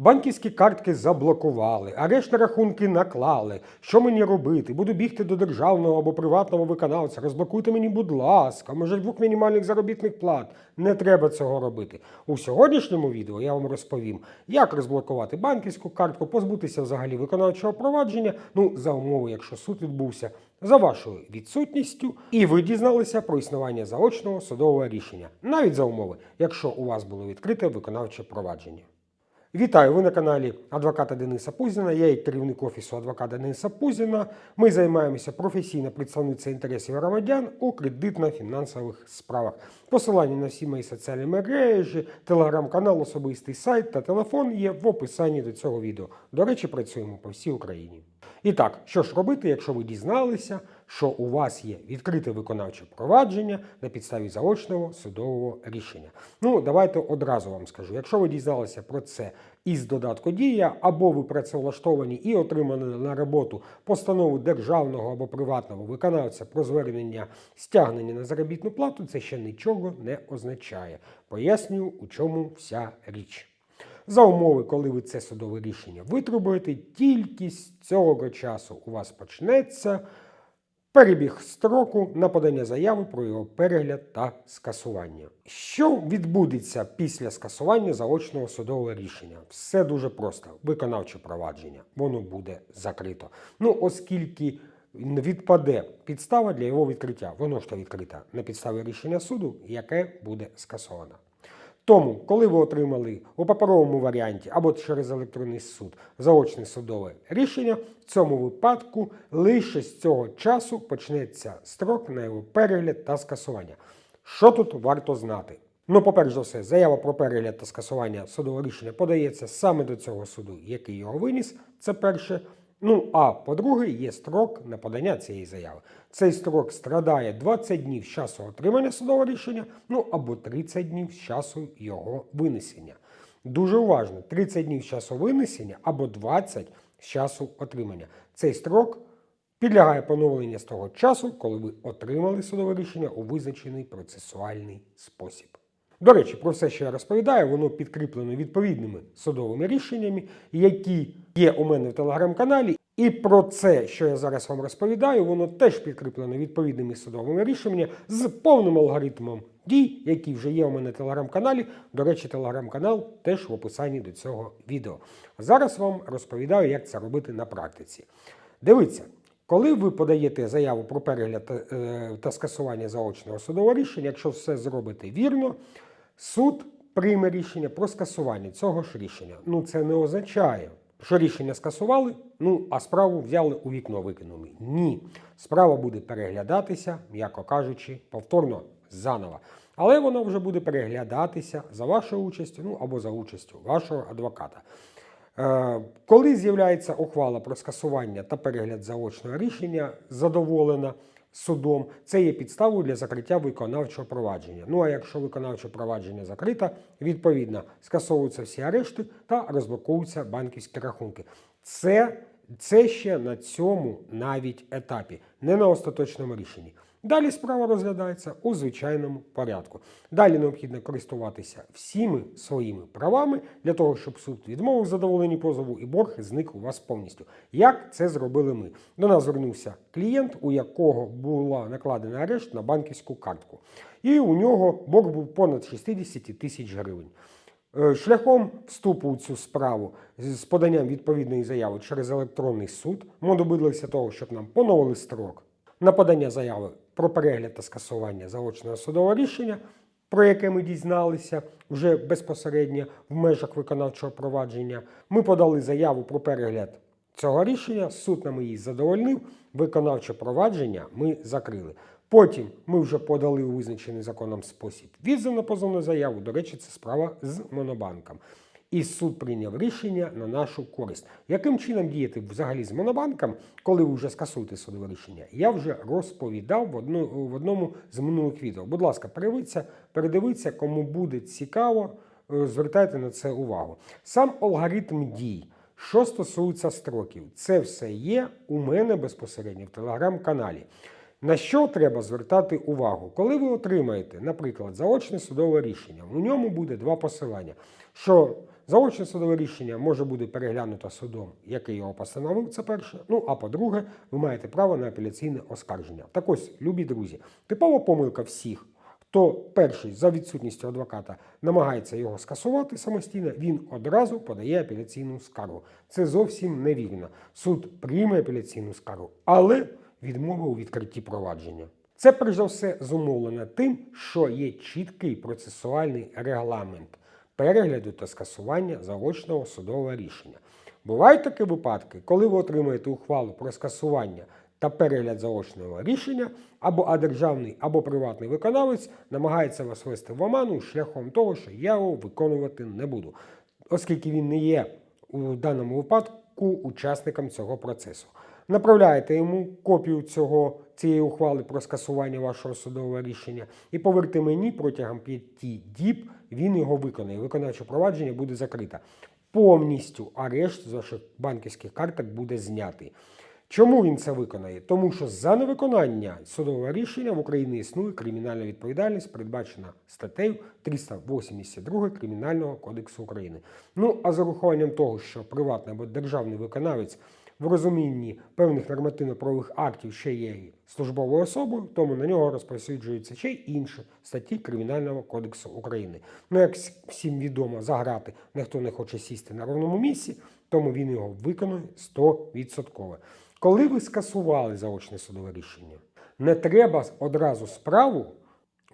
Банківські картки заблокували, арешт на рахунки наклали. Що мені робити? Буду бігти до державного або приватного виконавця. Розблокуйте мені, будь ласка, може двох мінімальних заробітних плат. Не треба цього робити. У сьогоднішньому відео я вам розповім, як розблокувати банківську картку, позбутися взагалі виконавчого провадження. Ну за умови, якщо суд відбувся за вашою відсутністю, і ви дізналися про існування заочного судового рішення, навіть за умови, якщо у вас було відкрите виконавче провадження. Вітаю! Ви на каналі адвоката Дениса Пузіна. Я є керівник офісу адвоката Дениса Пузіна. Ми займаємося професійно представництвом інтересів громадян у кредитно-фінансових справах. Посилання на всі мої соціальні мережі, телеграм-канал, особистий сайт та телефон є в описанні до цього відео. До речі, працюємо по всій Україні. І так, що ж робити, якщо ви дізналися, що у вас є відкрите виконавче провадження на підставі заочного судового рішення? Ну, давайте одразу вам скажу. Якщо ви дізналися про це із додатку Дія, або ви працевлаштовані і отримали на роботу постанову державного або приватного виконавця про звернення стягнення на заробітну плату, це ще нічого не означає. Пояснюю, у чому вся річ. За умови, коли ви це судове рішення витребуєте, тільки з цього часу у вас почнеться перебіг строку на подання заяви про його перегляд та скасування. Що відбудеться після скасування заочного судового рішення? Все дуже просто. Виконавче провадження. Воно буде закрито. Ну, оскільки відпаде підстава для його відкриття. Воно ж то відкрите на підставі рішення суду, яке буде скасовано. Тому, коли ви отримали у паперовому варіанті або через електронний суд заочне судове рішення, в цьому випадку лише з цього часу почнеться строк на його перегляд та скасування. Що тут варто знати? Ну, по-перше за все, заява про перегляд та скасування судового рішення подається саме до цього суду, який його виніс. Це перше. Ну а по-друге, є строк на подання цієї заяви. Цей строк страдає 20 днів з часу отримання судового рішення, ну або 30 днів з часу його винесення. Дуже уважно: 30 днів з часу винесення або 20 з часу отримання. Цей строк підлягає поновленню з того часу, коли ви отримали судове рішення у визначений процесуальний спосіб. До речі, про все, що я розповідаю, воно підкріплено відповідними судовими рішеннями, які є у мене в телеграм-каналі. І про це, що я зараз вам розповідаю, воно теж підкріплено відповідними судовими рішеннями з повним алгоритмом дій, які вже є у мене в телеграм-каналі. До речі, телеграм-канал теж в описанні до цього відео. Зараз вам розповідаю, як це робити на практиці. Дивіться. Коли ви подаєте заяву про перегляд е, та скасування заочного судового рішення, якщо все зробите вірно, суд прийме рішення про скасування цього ж рішення. Ну це не означає, що рішення скасували, ну а справу взяли у вікно, викинули. Ні, справа буде переглядатися, м'яко кажучи, повторно заново. Але вона вже буде переглядатися за вашою участю, ну або за участю вашого адвоката. Е, Коли з'являється ухвала про скасування та перегляд заочного рішення, задоволена судом, це є підставою для закриття виконавчого провадження. Ну а якщо виконавче провадження закрите, відповідно скасовуються всі арешти та розблокуються банківські рахунки. Це, це ще на цьому навіть етапі, не на остаточному рішенні. Далі справа розглядається у звичайному порядку. Далі необхідно користуватися всіми своїми правами для того, щоб суд відмовив задоволенні позову і борг зник у вас повністю. Як це зробили ми? До нас звернувся клієнт, у якого була накладена арешт на банківську картку, і у нього борг був понад 60 тисяч гривень. Е, Шляхом вступу у цю справу з поданням відповідної заяви через електронний суд ми добилися того, щоб нам поновили строк на подання заяви про перегляд та скасування заочного судового рішення, про яке ми дізналися вже безпосередньо в межах виконавчого провадження. Ми подали заяву про перегляд цього рішення. Суд нам її задовольнив. Виконавче провадження ми закрили. Потім ми вже подали у визначений законом спосіб відзив на позовну заяву. До речі, це справа з монобанком. І суд прийняв рішення на нашу користь. Яким чином діяти взагалі з монобанком, коли ви вже скасуєте судове рішення? Я вже розповідав в, одну, в одному з минулих відео. Будь ласка, передивіться, передивіться, кому буде цікаво, е, звертайте на це увагу. Сам алгоритм дій. Що стосується строків, це все є у мене безпосередньо в телеграм-каналі. На що треба звертати увагу? Коли ви отримаєте, наприклад, заочне судове рішення, у ньому буде два посилання. Що Заочне судове рішення може бути переглянуто судом, який його постановив. Це перше. Ну а по-друге, ви маєте право на апеляційне оскарження. Так ось, любі друзі, типова помилка всіх. Хто перший за відсутністю адвоката намагається його скасувати самостійно, він одразу подає апеляційну скаргу. Це зовсім невірно. Суд прийме апеляційну скаргу, але відмовив у відкритті провадження. Це перш за все зумовлено тим, що є чіткий процесуальний регламент перегляду та скасування заочного судового рішення. Бувають такі випадки, коли ви отримаєте ухвалу про скасування та перегляд заочного рішення, або а державний, або приватний виконавець намагається вас вести в оману шляхом того, що я його виконувати не буду, оскільки він не є у даному випадку учасником цього процесу. Направляєте йому копію цього, цієї ухвали про скасування вашого судового рішення, і повірте мені, протягом п'яти діб він його виконає. Виконавче провадження буде закрите. Повністю арешт з ваших банківських карток буде знятий. Чому він це виконає? Тому що за невиконання судового рішення в Україні існує кримінальна відповідальність, передбачена статтею 382 Кримінального кодексу України. Ну а за урахуванням того, що приватний або державний виконавець в розумінні певних нормативно-правових актів ще є і службовою особою, тому на нього розповсюджуються ще й інші статті Кримінального кодексу України. Ну, як всім відомо, за грати ніхто не хоче сісти на ровному місці, тому він його виконує 100%. Коли ви скасували заочне судове рішення, не треба одразу справу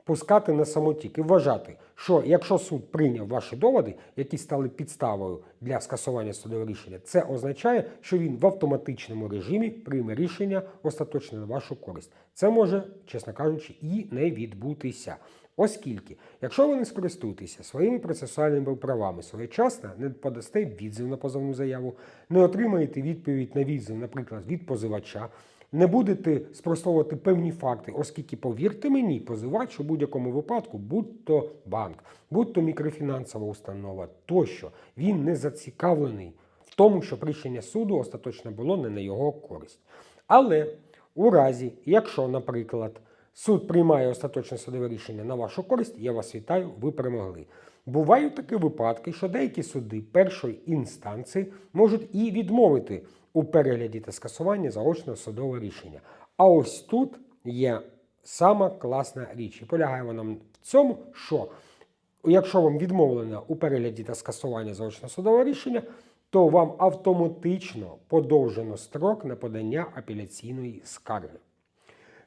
пускати на самотік і вважати, що якщо суд прийняв ваші доводи, які стали підставою для скасування судового рішення, це означає, що він в автоматичному режимі прийме рішення остаточне на вашу користь. Це може, чесно кажучи, і не відбутися. Оскільки, якщо ви не скористуєтеся своїми процесуальними правами своєчасно, не подасте відзив на позовну заяву, не отримаєте відповідь на відзив, наприклад, від позивача, не будете спростовувати певні факти, оскільки, повірте мені, позивач у будь-якому випадку, будь-то банк, будь-то мікрофінансова установа, тощо він не зацікавлений в тому, щоб рішення суду остаточно було не на його користь. Але у разі, якщо, наприклад, суд приймає остаточне судове рішення на вашу користь, я вас вітаю, ви перемогли. Бувають такі випадки, що деякі суди першої інстанції можуть і відмовити у перегляді та скасуванні заочного судового рішення. А ось тут є сама класна річ. І полягає вона в цьому, що якщо вам відмовлено у перегляді та скасуванні заочного судового рішення, то вам автоматично подовжено строк на подання апеляційної скарги.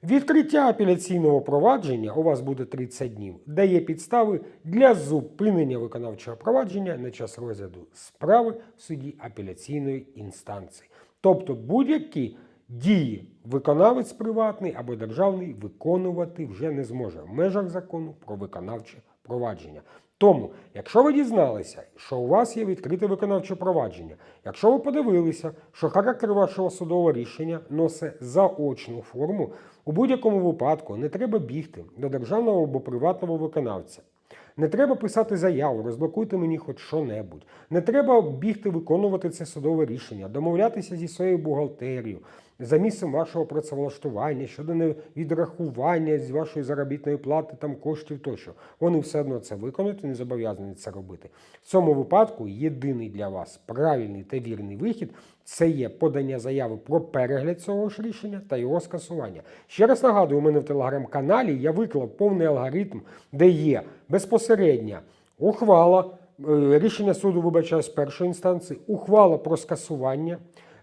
Відкриття апеляційного провадження у вас буде 30 днів, дає підстави для зупинення виконавчого провадження на час розгляду справи в суді апеляційної інстанції. Тобто будь-які дії виконавець приватний або державний виконувати вже не зможе в межах закону про виконавче провадження. Тому, якщо ви дізналися, що у вас є відкрите виконавче провадження, якщо ви подивилися, що характер вашого судового рішення носить заочну форму, у будь-якому випадку не треба бігти до державного або приватного виконавця. Не треба писати заяву, розблокуйте мені хоч що-небудь. Не треба бігти виконувати це судове рішення, домовлятися зі своєю бухгалтерією за місцем вашого працевлаштування щодо невідрахування з вашої заробітної плати, там коштів тощо. Вони все одно це виконують і не зобов'язані це робити. В цьому випадку єдиний для вас правильний та вірний вихід це є подання заяви про перегляд цього ж рішення та його скасування. Ще раз нагадую, у мене в телеграм-каналі я виклав повний алгоритм, де є безпосередня ухвала. е, Рішення суду вибачаю з першої інстанції, ухвала про скасування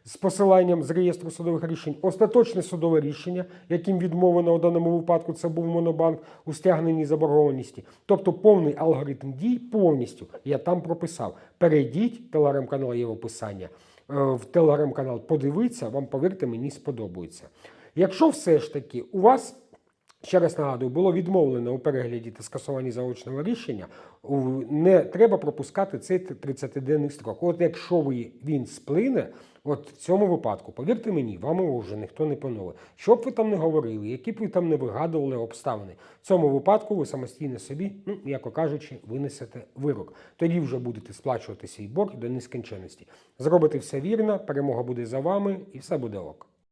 з посиланням з реєстру судових рішень, остаточне судове рішення, яким відмовлено у даному випадку це був монобанк у стягненні заборгованості. Тобто повний алгоритм дій повністю я там прописав. Перейдіть, телеграм-канал є в описанні, е, в телеграм-канал подивіться, вам повірте, мені сподобається. Якщо все ж таки у вас Ще раз нагадую, було відмовлено у перегляді та скасуванні заочного рішення. Не треба пропускати цей 30-денний строк. От якщо ви, він сплине, от в цьому випадку, повірте мені, вам вже ніхто не понове. Що б ви там не говорили, які б ви там не вигадували обставини, в цьому випадку ви самостійно собі, ну, яко кажучи, винесете вирок. Тоді вже будете сплачувати свій борг до нескінченності. Зробите все вірно, перемога буде за вами і все буде ок.